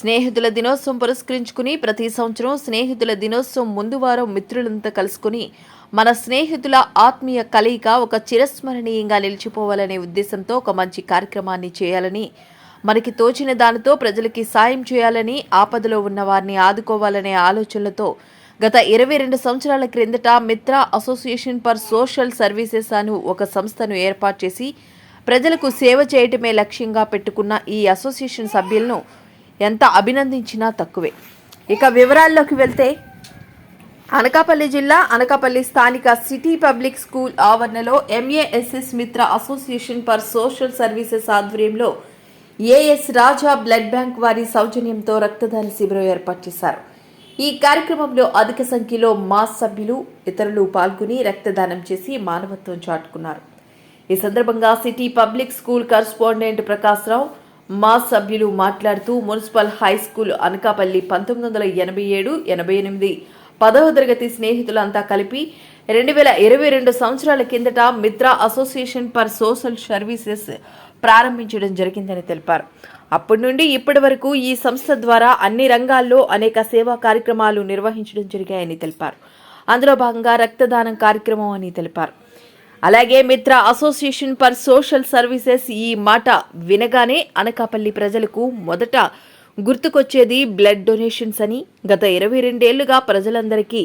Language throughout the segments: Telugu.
స్నేహితుల దినోత్సవం పురస్కరించుకుని ప్రతి సంవత్సరం స్నేహితుల దినోత్సవం ముందు వారం మిత్రులంతా కలుసుకుని మన స్నేహితుల ఆత్మీయ కలయిక ఒక చిరస్మరణీయంగా నిలిచిపోవాలనే ఉద్దేశంతో ఒక మంచి కార్యక్రమాన్ని చేయాలని మనకి తోచిన దానితో ప్రజలకి సాయం చేయాలని ఆపదలో ఉన్న వారిని ఆదుకోవాలనే ఆలోచనలతో గత ఇరవై రెండు సంవత్సరాల క్రిందట Mitra association for social services అను ఒక సంస్థను ఏర్పాటు చేసి ప్రజలకు సేవ చేయటమే లక్ష్యంగా పెట్టుకున్న ఈ అసోసియేషన్ సభ్యులను ఎంత అభినందించినా తక్కువే. ఇక వివరాల్లోకి వెళ్తే అనకాపల్లి జిల్లా అనకాపల్లి స్థానిక సిటీ పబ్లిక్ స్కూల్ ఆవరణలో MASS Mitra association for social services ఆధ్వర్యంలో ఏఎస్ రాజా బ్లడ్ బ్యాంక్ వారి సౌజన్యంతో రక్తదాన శిబిరం ఏర్పాటు చేశారు. ఈ కార్యక్రమంలో అధిక సంఖ్యలో మాస్ సభ్యులు ఇతరులు పాల్గొని రక్తదానం చేసి మానవత్వం చాటుకున్నారు. ఈ సందర్భంగా city public school correspondent Prakash Rao మా సభ్యులు మాట్లాడుతూ మున్సిపల్ హై స్కూల్ అనకాపల్లి పంతొమ్మిది వందల ఎనభై ఏడు ఎనభై ఎనిమిది. పదవ తరగతి స్నేహితులంతా కలిపి రెండు వేల ఇరవై రెండు సంవత్సరాల కిందట Mitra association for social services ప్రారంభించడం జరిగిందని తెలిపారు. అప్పటి నుండి ఇప్పటి వరకు ఈ సంస్థ ద్వారా అన్ని రంగాల్లో అనేక సేవా కార్యక్రమాలు నిర్వహించడం జరిగాయని తెలిపారు. అందులో భాగంగా రక్తదానం కార్యక్రమం అని తెలిపారు. అలాగే Mitra association for social services ఈ మాట వినగానే అనకాపల్లి ప్రజలకు మొదట గుర్తుకొచ్చేది బ్లడ్ డొనేషన్స్ అని. గత ఇరవై రెండేళ్ళుగా ప్రజలందరికీ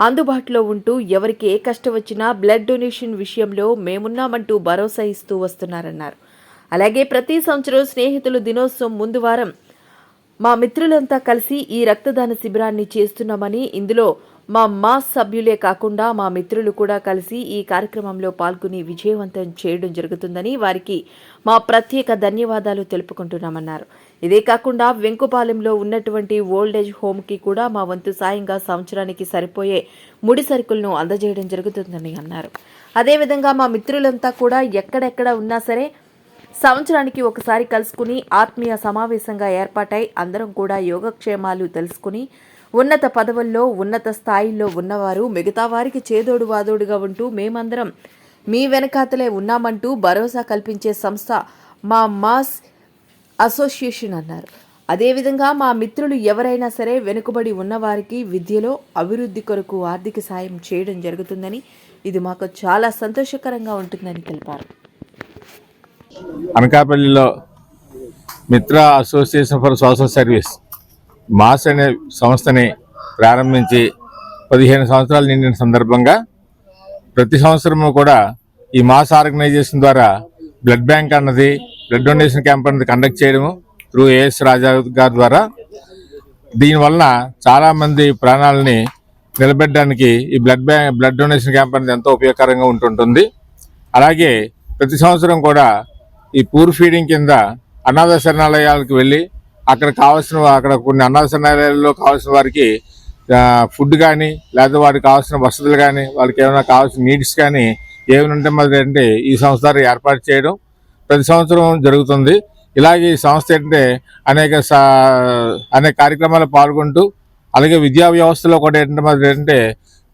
అందుబాటులో ఉంటూ ఎవరికి ఏ కష్టం వచ్చినా బ్లడ్ డొనేషన్ విషయంలో మేమున్నామంటూ భరోసా ఇస్తూ వస్తున్నారన్నారు. అలాగే ప్రతి సంవత్సరం స్నేహితులు దినోత్సవం ముందు వారం మా మిత్రులంతా కలిసి ఈ రక్తదాన శిబిరాన్ని చేస్తున్నామని ఇందులో మా మాస్ సభ్యులే కాకుండా మా మిత్రులు కూడా కలిసి ఈ కార్యక్రమంలో పాల్గొని విజయవంతం చేయడం జరుగుతుందని వారికి మా ప్రత్యేక ధన్యవాదాలు తెలుపుకుంటున్నామన్నారు. ఇదే కాకుండా వెంకుపాలెంలో ఉన్నటువంటి ఓల్డేజ్ హోమ్కి కూడా మా వంతు సాయంగా సంవత్సరానికి సరిపోయే ముడి సరుకులను అందజేయడం జరుగుతుందని అన్నారు. అదేవిధంగా మా మిత్రులంతా కూడా ఎక్కడెక్కడ ఉన్నా సరే సంవత్సరానికి ఒకసారి కలుసుకుని ఆత్మీయ సమావేశంగా ఏర్పాటై అందరం కూడా యోగక్షేమాలు తెలుసుకుని ఉన్నత పదవుల్లో ఉన్నత స్థాయిల్లో ఉన్నవారు మిగతా వారికి చేదోడు వాదోడుగా ఉంటూ మేమందరం మీ వెనకాతలే ఉన్నామంటూ భరోసా కల్పించే సంస్థ మా మాస్ అసోసియేషన్ అన్నారు. అదేవిధంగా మా మిత్రులు ఎవరైనా సరే వెనుకబడి ఉన్నవారికి విద్యలో అభివృద్ధి కొరకు ఆర్థిక సాయం చేయడం జరుగుతుందని ఇది మాకు చాలా సంతోషకరంగా ఉంటుందని తెలిపారు. అనకాపల్లిలో Mitra association for social service MASS అనే సంస్థని ప్రారంభించి పదిహేను సంవత్సరాలు నిండిన సందర్భంగా ప్రతి సంవత్సరము కూడా ఈ మాస్ ఆర్గనైజేషన్ ద్వారా బ్లడ్ బ్యాంక్ అన్నది బ్లడ్ డొనేషన్ క్యాంప్ అన్నది కండక్ట్ చేయడము త్రూ ఏఎస్ రాజా గారి ద్వారా. దీనివల్ల చాలామంది ప్రాణాలని నిలబెట్టడానికి ఈ blood bank blood donation camp అనేది ఎంతో ఉపయోగకరంగా ఉంటుంటుంది. అలాగే ప్రతి సంవత్సరం కూడా ఈ పూర్ ఫీడింగ్ కింద అనాథ శరణాలయాలకు వెళ్ళి అక్కడ కావాల్సిన అక్కడ కొన్ని అనాథ కావాల్సిన వారికి ఫుడ్ కానీ లేదా వారికి కావాల్సిన వసతులు కానీ వాళ్ళకి ఏమైనా కావాల్సిన నీడ్స్ కానీ ఏమైనా ఉంటే మరి అంటే ఈ సంస్థ ఏర్పాటు చేయడం ప్రతి సంవత్సరం జరుగుతుంది. ఇలాగే ఈ సంస్థ ఏంటంటే అనేక సా- అనేక కార్యక్రమాలు పాల్గొంటూ అలాగే విద్యా వ్యవస్థలో కూడా ఏంటంటే మాత్రం ఏంటంటే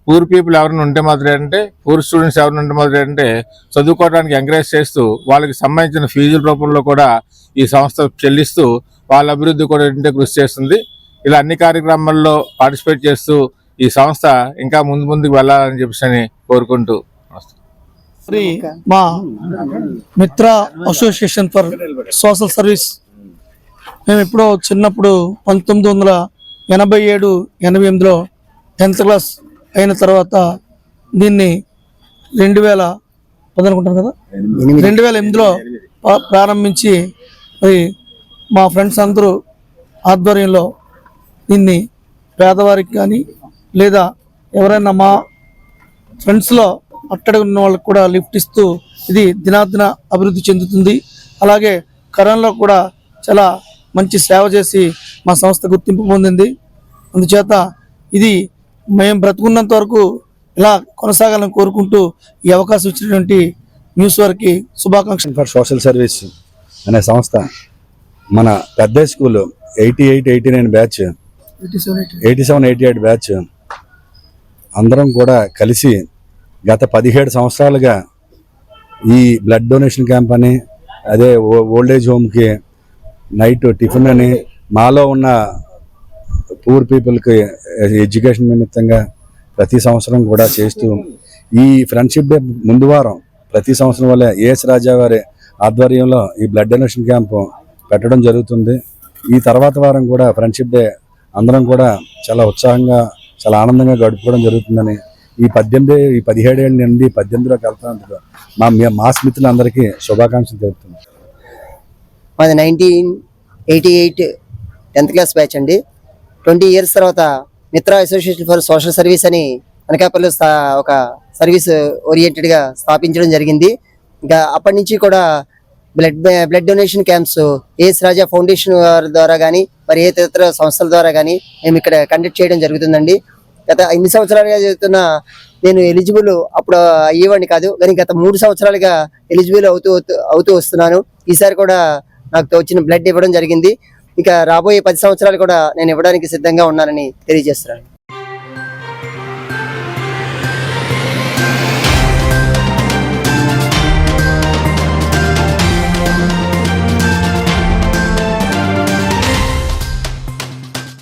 పూర్ పీపుల్ ఎవరైనా ఉంటే మాత్రం ఏంటంటే పూర్ స్టూడెంట్స్ ఎవరైనా ఉంటే మాత్రం ఏంటంటే చదువుకోవడానికి ఎంకరేజ్ చేస్తూ వాళ్ళకి సంబంధించిన ఫీజుల రూపంలో కూడా ఈ సంస్థ చెల్లిస్తూ వాళ్ళ అభివృద్ధి కూడా ఏంటంటే కృషి చేస్తుంది. ఇలా అన్ని కార్యక్రమాల్లో పార్టిసిపేట్ చేస్తూ ఈ సంస్థ ఇంకా ముందు ముందుకు వెళ్ళాలని చెప్పేసి అని కోరుకుంటూ మా Mitra association for social service. మేము ఎప్పుడో చిన్నప్పుడు పంతొమ్మిది వందల ఎనభై ఏడు ఎనభై ఎనిమిదిలో టెన్త్ క్లాస్ అయిన తర్వాత దీన్ని రెండు వేల పది అనుకుంటాను కదా రెండు వేల ఎనిమిదిలో ప్రారంభించి మరి మా ఫ్రెండ్స్ అందరూ ఆధ్వర్యంలో దీన్ని పేదవారికి కానీ లేదా ఎవరైనా మా ఫ్రెండ్స్లో అట్టడి ఉన్న వాళ్ళకి కూడా లిఫ్ట్ ఇస్తూ ఇది దినాదిన అభివృద్ధి చెందుతుంది. అలాగే కరోనాలో కూడా చాలా మంచి సేవ చేసి మా సంస్థ గుర్తింపు పొందింది. అందుచేత ఇది మేము బ్రతుకున్నంత వరకు ఇలా కొనసాగాలని కోరుకుంటూ ఈ అవకాశం ఇచ్చినటువంటి న్యూస్ వారికి శుభాకాంక్షలు. ఫర్ సోషల్ సర్వీస్ అనే సంస్థ మన పెద్ద school eighty eight eighty nine batch eighty seven eighty eight batch అందరం కూడా కలిసి గత పదిహేడు సంవత్సరాలుగా ఈ బ్లడ్ డొనేషన్ క్యాంప్ అని అదే ఓ- ఓల్డ్ ఏజ్ హోమ్కి నైట్ టిఫిన్ అని మాలో ఉన్న పూర్ పీపుల్కి ఎడ్యుకేషన్ నిమిత్తంగా ప్రతి సంవత్సరం కూడా చేస్తూ ఈ ఫ్రెండ్షిప్ డే ముందు వారం ప్రతి సంవత్సరం వల్ల ఏఎస్ రాజా వారి ఆధ్వర్యంలో ఈ బ్లడ్ డొనేషన్ క్యాంపు పెట్టడం జరుగుతుంది. ఈ తర్వాత వారం కూడా ఫ్రెండ్షిప్ డే అందరం కూడా చాలా ఉత్సాహంగా చాలా ఆనందంగా గడుపుకోవడం జరుగుతుందని ఈ పద్దెనిమిది ఈ పదిహేడు ఏళ్ళ నుండి పద్దెనిమిదిలోకి వెళ్తున్నందుకు మా మీ- మా స్మితులందరికీ శుభాకాంక్షలు తెలుపుతున్నాం మాది nineteen eighty eight tenth class batch అండి. ట్వంటీ ఇయర్స్ తర్వాత Mitra association for social service అని అనకాపల్లి స్థా ఒక సర్వీస్ ఓరియంటెడ్గా స్థాపించడం జరిగింది. ఇంకా అప్పటి నుంచి కూడా blood blood donation camps AS Raja foundation ద్వారా కానీ మరి ఏ ఇతర సంస్థల ద్వారా కానీ మేము ఇక్కడ కండక్ట్ చేయడం జరుగుతుందండి. గత ఎన్ని సంవత్సరాలుగా జరుగుతున్న నేను ఎలిజిబుల్ అప్పుడు అయ్యేవాడిని కాదు కానీ గత మూడు సంవత్సరాలుగా ఎలిజిబుల్ అవుతూ అవుతూ- అవుతూ వస్తున్నాను. ఈసారి కూడా నాకు వచ్చిన బ్లడ్ ఇవ్వడం జరిగింది. ఇక రాబోయే పది సంవత్సరాలు కూడా నేను ఇవ్వడానికి సిద్ధంగా ఉన్నానని తెలియజేస్తున్నాను.